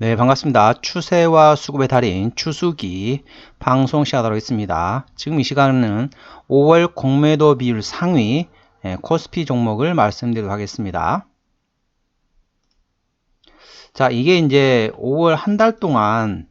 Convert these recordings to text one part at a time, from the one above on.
네, 반갑습니다. 추세와 수급의 달인 추수기 방송 시작하도록 하겠습니다. 지금 이 시간은 5월 공매도 비율 상위 예, 코스피 종목을 말씀드리도록 하겠습니다. 자, 이게 이제 5월 한 달 동안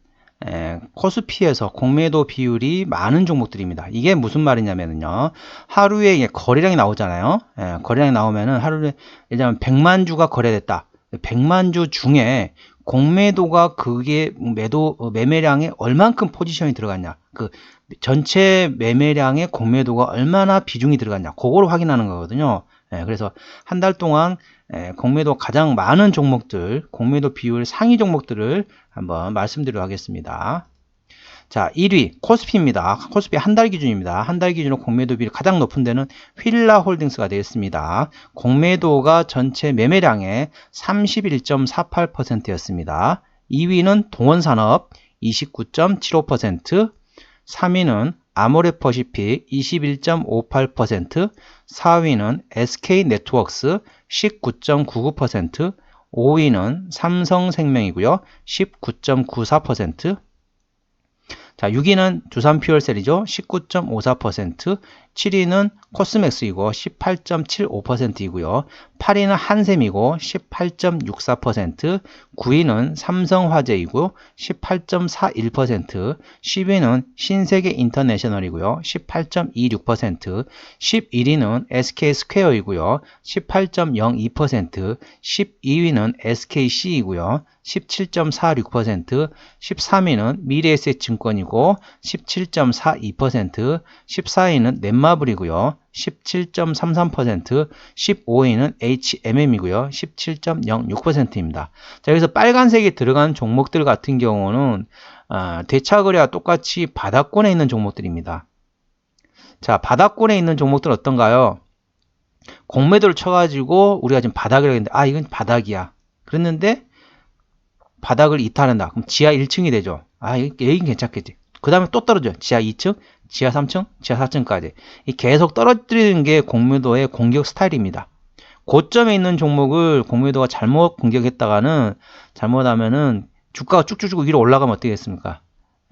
예, 코스피에서 공매도 비율이 많은 종목들입니다. 이게 무슨 말이냐면요. 하루에 거래량이 나오잖아요. 예, 거래량이 나오면은 하루에 예를 들면 100만 주가 거래됐다. 100만 주 중에 공매도가 그게 매도 어, 매매량에 얼만큼 포지션이 들어갔냐. 그 전체 매매량의 공매도가 얼마나 비중이 들어갔냐. 그걸 확인하는 거거든요. 예, 그래서 한 달 동안 예, 공매도 가장 많은 종목들 공매도 비율 상위 종목들을 한번 말씀드리도록 하겠습니다 자, 1위 코스피입니다. 코스피 한 달 기준입니다. 한 달 기준으로 공매도 비율 가장 높은 데는 휠라 홀딩스가 되겠습니다. 공매도가 전체 매매량의 31.48%였습니다. 2위는 동원산업 29.75%, 3위는 아모레퍼시픽 21.58%, 4위는 SK네트워크스 19.99%, 5위는 삼성생명이고요. 19.94%, 자, 6위는 두산 퓨얼셀이죠. 19.54%, 7위는 코스맥스이고 18.75%이고요. 8위는 한샘이고 18.64%, 9위는 삼성화재이고 18.41%, 10위는 신세계 인터내셔널이고요. 18.26%, 11위는 SK스퀘어이고요. 18.02%, 12위는 SKC이고요. 17.46%, 13위는 미래에셋증권이고 17.42%, 14위는 넷마 블이고요. 17.33%, 15위는 HMM이고요. 17.06%입니다. 자, 여기서 빨간색이 들어간 종목들 같은 경우는 어, 대차거래와 똑같이 바닥권에 있는 종목들입니다. 자, 바닥권에 있는 종목들 어떤가요? 공매도를 쳐가지고 우리가 지금 바닥이라고 했는데 아 이건 바닥이야. 그랬는데 바닥을 이탈한다. 그럼 지하 1층이 되죠. 아 여긴 괜찮겠지. 그 다음에 또 떨어져. 지하 2층, 지하 3층, 지하 4층까지. 계속 떨어뜨리는 게 공매도의 공격 스타일입니다. 고점에 있는 종목을 공매도가 잘못 공격했다가는 잘못하면은 주가가 쭉쭉쭉 위로 올라가면 어떻게 겠습니까?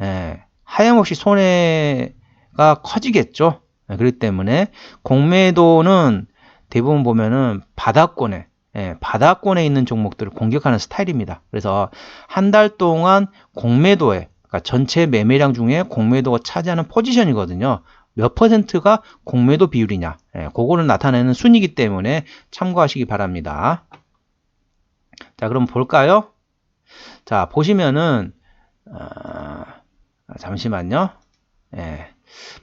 예, 하염없이 손해가 커지겠죠. 예, 그렇기 때문에 공매도는 대부분 보면은 바닥권에 예, 바닥권에 있는 종목들을 공격하는 스타일입니다. 그래서 한 달 동안 공매도에 그러니까 전체 매매량 중에 공매도가 차지하는 포지션이거든요. 몇 퍼센트가 공매도 비율이냐. 예, 그거를 나타내는 순이기 때문에 참고하시기 바랍니다. 자, 그럼 볼까요? 자, 보시면은, 어, 잠시만요. 예.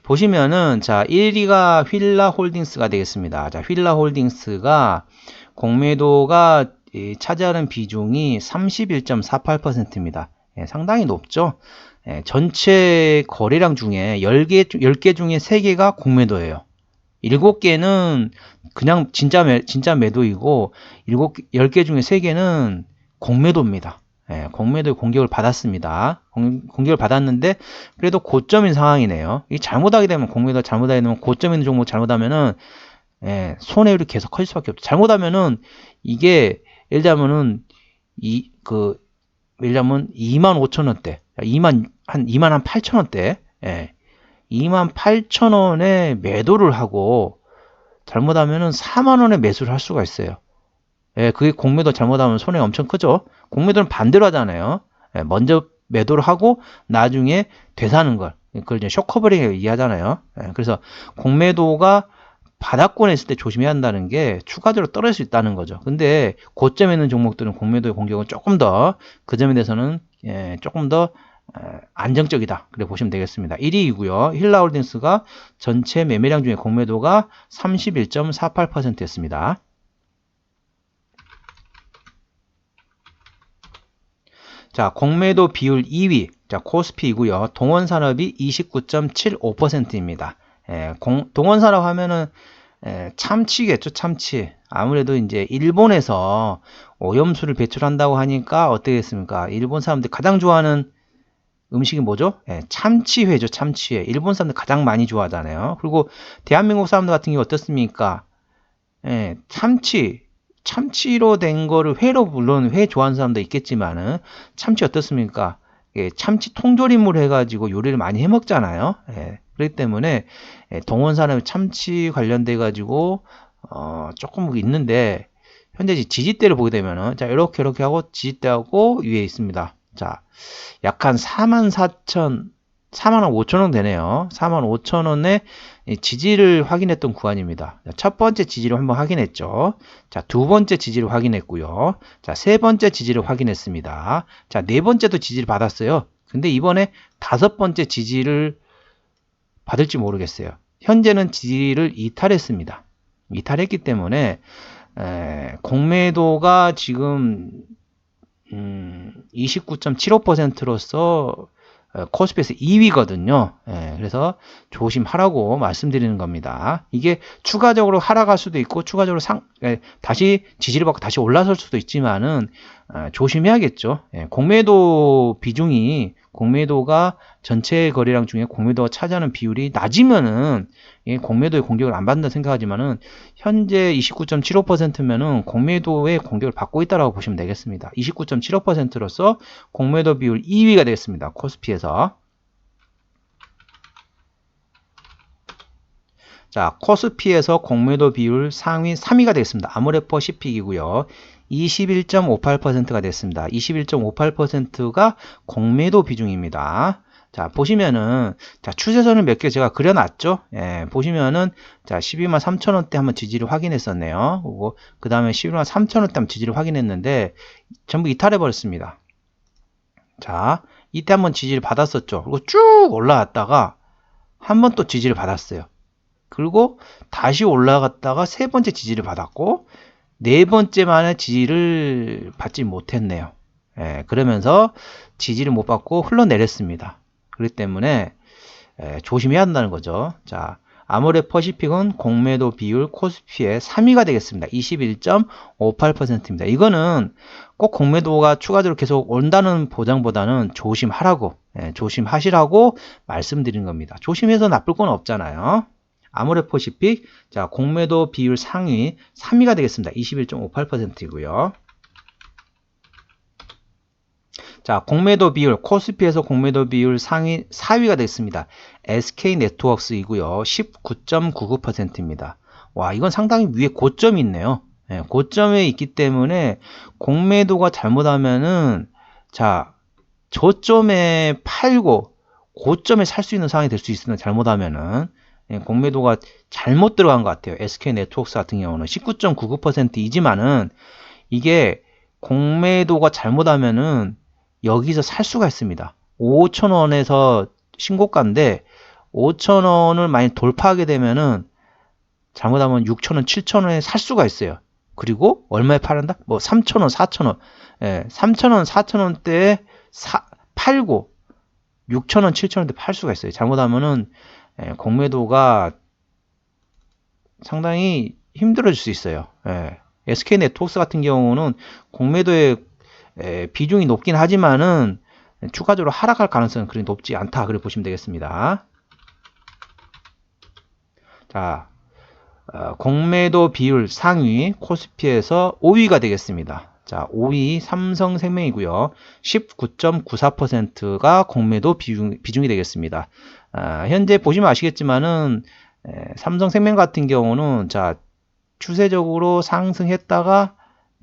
보시면은, 자, 1위가 휠라 홀딩스가 되겠습니다. 자, 휠라 홀딩스가 공매도가 차지하는 비중이 31.48%입니다. 예, 상당히 높죠. 예, 전체 거래량 중에 10개, 10개 중에 3개가 공매도예요. 7개는 그냥 진짜 매, 진짜 매도이고 7, 10개 중에 3개는 공매도입니다. 예, 공매도의 공격을 받았습니다. 공, 공격을 받았는데 그래도 고점인 상황이네요. 이 잘못하게 되면 공매도 잘못하게 되면 고점 있는 종목 잘못하면은 예, 손해율이 계속 커질 수밖에 없죠. 잘못하면은 이게 예를 들면은 이 그 들면 2만 5천 원대, 2만 한 2만 한 8천 원대, 예, 2만 8천 원에 매도를 하고 잘못하면은 4만 원에 매수를 할 수가 있어요. 예, 그게 공매도 잘못하면 손해 엄청 크죠. 공매도는 반대로 하잖아요. 예, 먼저 매도를 하고 나중에 되사는 걸 그걸 이제 쇼커버링을 이해하잖아요. 예, 그래서 공매도가 바닥권에 있을 때 조심해야 한다는 게 추가적으로 떨어질 수 있다는 거죠. 근데 고점에 있는 종목들은 공매도의 공격은 조금 더 그 점에 대해서는 예, 조금 더 안정적이다. 그래 보시면 되겠습니다. 1위이고요. 힐라홀딩스가 전체 매매량 중에 공매도가 31.48%였습니다. 자, 공매도 비율 2위. 자, 코스피이고요. 동원산업이 29.75%입니다. 예, 공, 동원산업 하면은 예, 참치겠죠, 참치. 아무래도 이제 일본에서 오염수를 배출한다고 하니까 어떻겠습니까? 일본 사람들 가장 좋아하는 음식이 뭐죠? 예, 참치회죠, 참치회. 일본 사람들 가장 많이 좋아하잖아요. 그리고 대한민국 사람들 같은 경우 어떻습니까? 예, 참치, 참치로 된 거를 회로 물론 회 좋아하는 사람도 있겠지만은 참치 어떻습니까? 예, 참치 통조림으로 해가지고 요리를 많이 해 먹잖아요. 예, 그렇기 때문에 예, 동원 산업 참치 관련돼 가지고 어, 조금 있는데 현재 지지대를 보게 되면은 자 이렇게 이렇게 하고 지지대하고 위에 있습니다. 자 약한 4만 4천 4만 5천 원 되네요. 4만 5천 원에 지지를 확인했던 구간입니다. 첫 번째 지지를 한번 확인했죠. 자, 두 번째 지지를 확인했고요. 자, 세 번째 지지를 확인했습니다. 자, 네 번째도 지지를 받았어요. 근데 이번에 다섯 번째 지지를 받을지 모르겠어요. 현재는 지지를 이탈했습니다. 이탈했기 때문에 에, 공매도가 지금 음, 29.75%로서 어, 코스피에서 2위거든요. 예, 그래서 조심하라고 말씀드리는 겁니다. 이게 추가적으로 하락할 수도 있고 추가적으로 상 예, 다시 지지를 받고 다시 올라설 수도 있지만은 어, 조심해야겠죠. 예, 공매도 비중이 공매도가 전체 거래량 중에 공매도가 차지하는 비율이 낮으면은 예, 공매도의 공격을 안 받는다 생각하지만은 현재 29.75%면은 공매도의 공격을 받고 있다라고 보시면 되겠습니다. 29.75%로서 공매도 비율 2위가 되겠습니다. 코스피에서. 자, 코스피에서 공매도 비율 상위 3위가 되겠습니다. 아모레퍼 시픽이고요. 21.58%가 됐습니다. 21.58%가 공매도 비중입니다. 자, 보시면은, 자, 추세선을 몇 개 제가 그려놨죠? 예, 보시면은, 자, 12만 3천원대 한번 지지를 확인했었네요. 그리고, 그 다음에 11만 3천원대 한번 지지를 확인했는데, 전부 이탈해버렸습니다. 자, 이때 한번 지지를 받았었죠. 그리고 쭉 올라갔다가, 한 번 또 지지를 받았어요. 그리고 다시 올라갔다가 세 번째 지지를 받았고, 네 번째 만에 지지를 받지 못했네요. 예, 그러면서 지지를 못 받고 흘러내렸습니다. 그렇기 때문에 에, 조심해야 한다는 거죠. 자, 아모레 퍼시픽은 공매도 비율 코스피의 3위가 되겠습니다. 21.58%입니다. 이거는 꼭 공매도가 추가적으로 계속 온다는 보장보다는 조심하라고, 예, 조심하시라고 말씀드린 겁니다. 조심해서 나쁠 건 없잖아요. 아모레 퍼시픽, 자, 공매도 비율 상위 3위가 되겠습니다. 21.58%이고요. 자, 공매도 비율, 코스피에서 공매도 비율 상위 4위가 됐습니다. SK 네트워크스이고요. 19.99%입니다. 와, 이건 상당히 위에 고점이 있네요. 네, 고점에 있기 때문에 공매도가 잘못하면은 자, 저점에 팔고 고점에 살 수 있는 상황이 될 수 있습니다. 잘못하면은 예, 공매도가 잘못 들어간 것 같아요. SK 네트워크스 같은 경우는 19.99%이지만은 이게 공매도가 잘못하면은 여기서 살 수가 있습니다. 5천원에서 신고가인데 5천원을 많이 돌파하게 되면은 잘못하면 6천원, 7천원에 살 수가 있어요. 그리고 얼마에 팔한다? 뭐 3천원, 4천원. 예, 3천원, 4천원대에 사, 팔고 6천원, 7천원대 팔 수가 있어요. 잘못하면은 예, 공매도가 상당히 힘들어질 수 있어요. 예. SK 네트워크스 같은 경우는 공매도의 에, 비중이 높긴 하지만은 추가적으로 하락할 가능성은 그리 높지 않다. 그렇게 보시면 되겠습니다. 자, 어, 공매도 비율 상위 코스피에서 5위가 되겠습니다. 자, 5위 삼성생명이고요. 19.94%가 공매도 비중, 비중이 되겠습니다. 아, 현재 보시면 아시겠지만은 에, 삼성생명 같은 경우는 자 추세적으로 상승했다가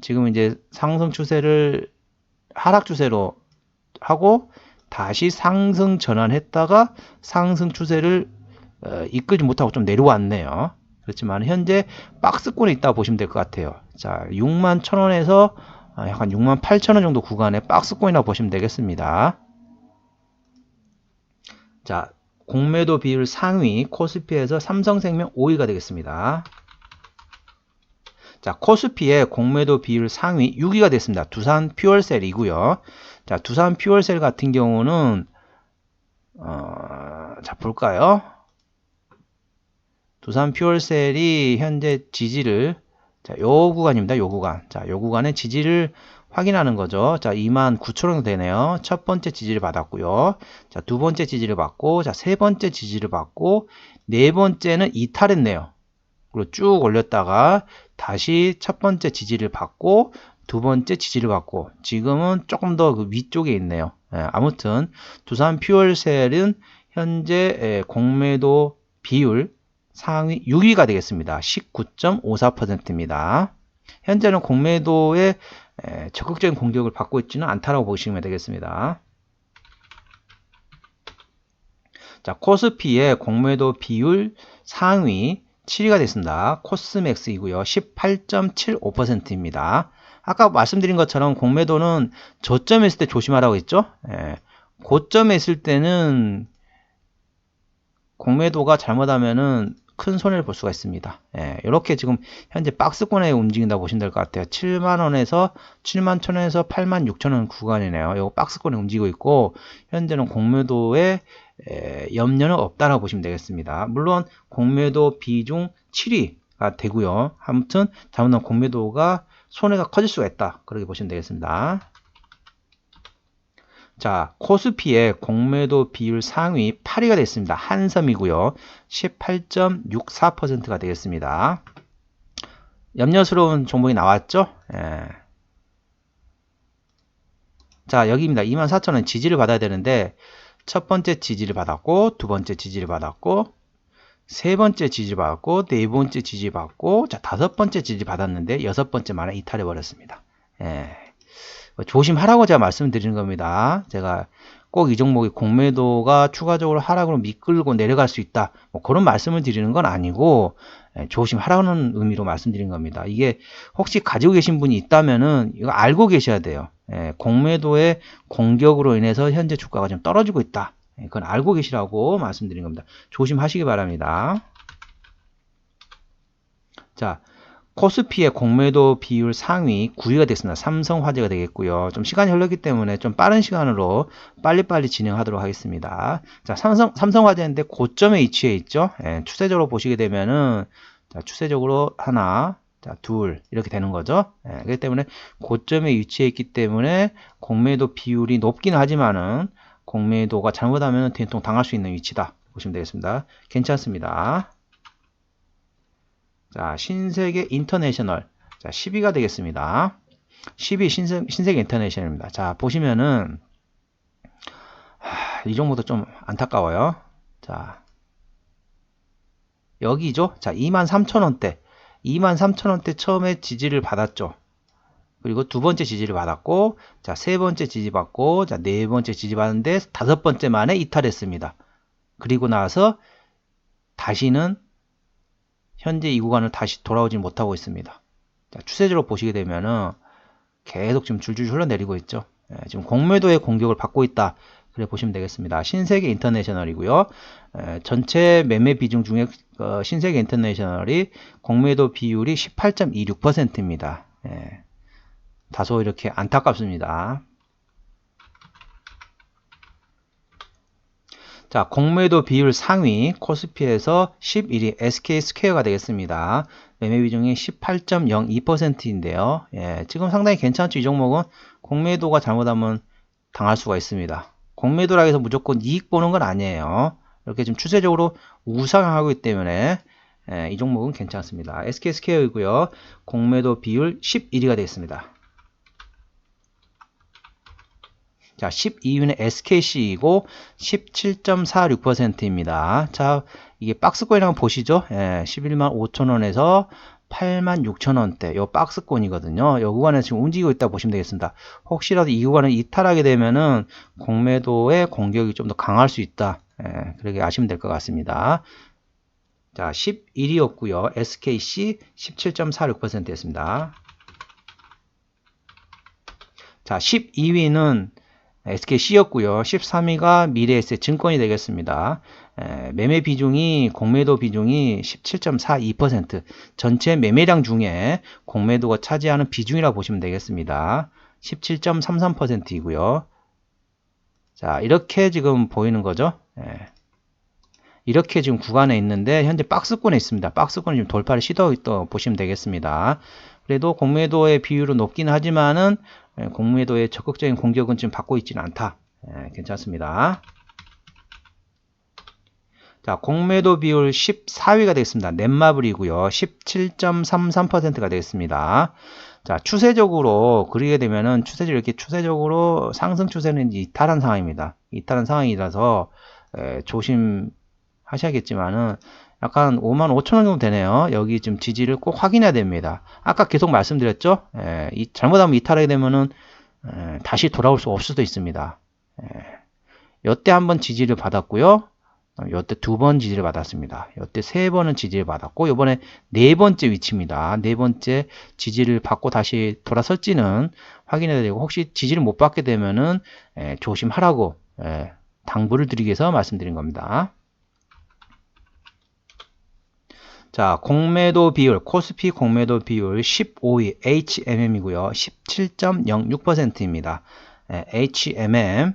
지금 이제 상승 추세를 하락 추세로 하고 다시 상승 전환했다가 상승 추세를 어, 이끌지 못하고 좀 내려왔네요. 그렇지만 현재 박스권에 있다고 보시면 될 것 같아요. 자, 6만 1천원에서 어, 약간 6만 8천원 정도 구간에 박스권이라고 보시면 되겠습니다. 자, 공매도 비율 상위 코스피에서 삼성생명 5위가 되겠습니다. 자, 코스피의 공매도 비율 상위 6위가 됐습니다. 두산 퓨얼셀이고요. 자, 두산 퓨얼셀 같은 경우는 어, 자, 볼까요? 두산 퓨얼셀이 현재 지지를 자, 요 구간입니다. 요 구간. 자, 요 구간의 지지를 확인하는 거죠. 자, 2만 9천 원 되네요. 첫 번째 지지를 받았고요. 자, 두 번째 지지를 받고, 자, 세 번째 지지를 받고, 네 번째는 이탈했네요. 그리고 쭉 올렸다가 다시 첫 번째 지지를 받고 두 번째 지지를 받고 지금은 조금 더 그 위쪽에 있네요. 예, 아무튼 두산 퓨얼셀은 현재 예, 공매도 비율 상위 6위가 되겠습니다. 19.54%입니다. 현재는 공매도에 예, 적극적인 공격을 받고 있지는 않다라고 보시면 되겠습니다. 자, 코스피의 공매도 비율 상위 7위가 됐습니다. 코스맥스이고요. 18.75%입니다. 아까 말씀드린 것처럼 공매도는 저점에 있을 때 조심하라고 했죠. 예, 고점에 있을 때는 공매도가 잘못하면은 큰 손해를 볼 수가 있습니다. 예, 이렇게 지금 현재 박스권에 움직인다 보시면 될 것 같아요. 7만원에서 7만 1천원에서 8만 6천원 구간이네요. 이거 박스권에 움직이고 있고 현재는 공매도에 에, 염려는 없다라고 보시면 되겠습니다. 물론 공매도 비중 7위가 되고요. 아무튼 잘못하면 공매도가 손해가 커질 수가 있다. 그렇게 보시면 되겠습니다. 자, 코스피의 공매도 비율 상위 8위가 됐습니다. 한섬이고요. 18.64%가 되겠습니다. 염려스러운 종목이 나왔죠? 예. 자, 여기입니다. 24,000원 지지를 받아야 되는데 첫 번째 지지를 받았고 두 번째 지지를 받았고 세 번째 지지 받았고 네 번째 지지 받고 자 다섯 번째 지지 받았는데 여섯 번째 만에 이탈해 버렸습니다. 예. 뭐 조심하라고 제가 말씀드리는 겁니다. 제가 꼭 이 종목이 공매도가 추가적으로 하락으로 미끌고 내려갈 수 있다. 뭐 그런 말씀을 드리는 건 아니고 예, 조심하라는 의미로 말씀드린 겁니다. 이게 혹시 가지고 계신 분이 있다면은 이거 알고 계셔야 돼요. 예, 공매도의 공격으로 인해서 현재 주가가 좀 떨어지고 있다. 예, 그건 알고 계시라고 말씀드린 겁니다. 조심하시기 바랍니다. 자, 코스피의 공매도 비율 상위 9위가 됐습니다. 삼성화재가 되겠고요. 좀 시간이 흘렀기 때문에 좀 빠른 시간으로 빨리빨리 진행하도록 하겠습니다. 자, 삼성, 삼성화재인데 고점에 위치해 있죠. 예, 추세적으로 보시게 되면은, 자, 추세적으로 하나, 자, 둘, 이렇게 되는 거죠. 예, 그렇기 때문에 고점에 위치해 있기 때문에 공매도 비율이 높긴 하지만은 공매도가 잘못하면 된통 당할 수 있는 위치다. 보시면 되겠습니다. 괜찮습니다. 자, 신세계 인터내셔널. 자, 10위가 되겠습니다. 10위 신세, 신세계 인터내셔널입니다. 자, 보시면은, 하, 이 정도도 좀 안타까워요. 자, 여기죠. 자, 23,000원대. 23,000원대 처음에 지지를 받았죠. 그리고 두 번째 지지를 받았고, 자, 세 번째 지지 받고, 자, 네 번째 지지 받는데 다섯 번째 만에 이탈했습니다. 그리고 나서 다시는 현재 이 구간을 다시 돌아오지 못하고 있습니다. 자, 추세적으로 보시게 되면은 계속 지금 줄줄 흘러내리고 있죠. 예, 지금 공매도의 공격을 받고 있다. 그래 보시면 되겠습니다. 신세계 인터내셔널이고요. 에, 예, 전체 매매 비중 중에 어, 신세계 인터내셔널이 공매도 비율이 18.26%입니다. 예, 다소 이렇게 안타깝습니다. 자, 공매도 비율 상위 코스피에서 11위 SK 스퀘어가 되겠습니다. 매매 비중이 18.02%인데요. 예, 지금 상당히 괜찮죠. 이 종목은 공매도가 잘못하면 당할 수가 있습니다. 공매도라 해서 무조건 이익 보는 건 아니에요. 이렇게 좀 추세적으로 우상하고 있기 때문에 예, 이 종목은 괜찮습니다. SK 스퀘어이고요. 공매도 비율 11위가 되겠습니다. 자, 12위는 SKC이고 17.46%입니다. 자, 이게 박스권이랑 한 보시죠. 예, 11만 5천원에서 8만 6천원대 요 박스권이거든요. 요 구간에 지금 움직이고 있다 보시면 되겠습니다. 혹시라도 이 구간을 이탈하게 되면은 공매도의 공격이 좀 더 강할 수 있다. 예, 그렇게 아시면 될 것 같습니다. 자, 11위였고요. SKC 17.46%였습니다. 자, 12위는 SKC였고요. 13위가 미래에셋 증권이 되겠습니다. 에, 매매 비중이 공매도 비중이 17.42% 전체 매매량 중에 공매도가 차지하는 비중이라 고 보시면 되겠습니다. 17.33%이고요. 자 이렇게 지금 보이는 거죠. 에. 이렇게 지금 구간에 있는데 현재 박스권에 있습니다. 박스권 지금 돌파를 시도했다 보시면 되겠습니다. 그래도 공매도의 비율은 높긴 하지만은 예, 공매도의 적극적인 공격은 지금 받고 있지는 않다. 예, 괜찮습니다. 자, 공매도 비율 14위가 되겠습니다. 넷마블이고요. 17.33%가 되겠습니다. 자, 추세적으로 그리게 되면은 추세적으로 이렇게 추세적으로 상승 추세는 이탈한 상황입니다. 이탈한 상황이라서 에, 조심하셔야겠지만은 약간 5만 5천 원 정도 되네요. 여기 좀 지지를 꼭 확인해야 됩니다. 아까 계속 말씀드렸죠? 에, 이, 잘못하면 이탈하게 되면은 에, 다시 돌아올 수 없을 수도 있습니다. 에, 여태 한번 지지를 받았고요. 여태 두번 지지를 받았습니다. 여태 세 번은 지지를 받았고 이번에 네 번째 위치입니다. 네 번째 지지를 받고 다시 돌아설지는 확인해야 되고 혹시 지지를 못 받게 되면은 에, 조심하라고 에, 당부를 드리기 위해서 말씀드린 겁니다. 자, 공매도 비율, 코스피 공매도 비율 15위 HMM이고요. 17.06%입니다. HMM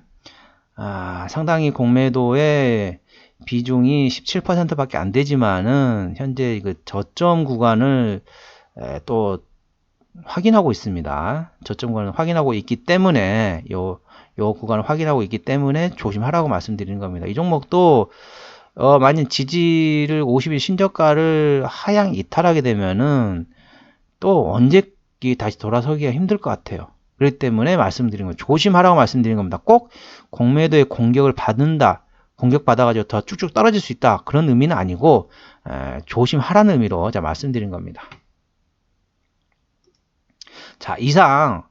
아, 상당히 공매도의 비중이 17%밖에 안 되지만은 현재 그 저점 구간을 에, 또 확인하고 있습니다. 저점 구간을 확인하고 있기 때문에 요, 요 구간을 확인하고 있기 때문에 조심하라고 말씀드리는 겁니다. 이 종목도 어, 만약 지지를 50일 신저가를 하향 이탈하게 되면은 또 언제 다시 돌아서기가 힘들 것 같아요. 그렇기 때문에 말씀드린 거 조심하라고 말씀드린 겁니다. 꼭 공매도의 공격을 받는다. 공격받아가지고 더 쭉쭉 떨어질 수 있다. 그런 의미는 아니고 에, 조심하라는 의미로 자 말씀드린 겁니다. 자 이상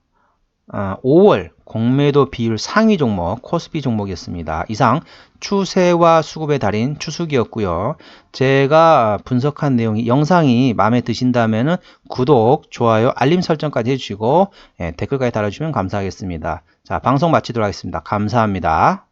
어, 5월 공매도 비율 상위 종목 코스피 종목이었습니다. 이상 추세와 수급의 달인 추수기였고요. 제가 분석한 내용이 영상이 마음에 드신다면 구독, 좋아요, 알림 설정까지 해주시고 예, 댓글까지 달아주시면 감사하겠습니다. 자 방송 마치도록 하겠습니다. 감사합니다.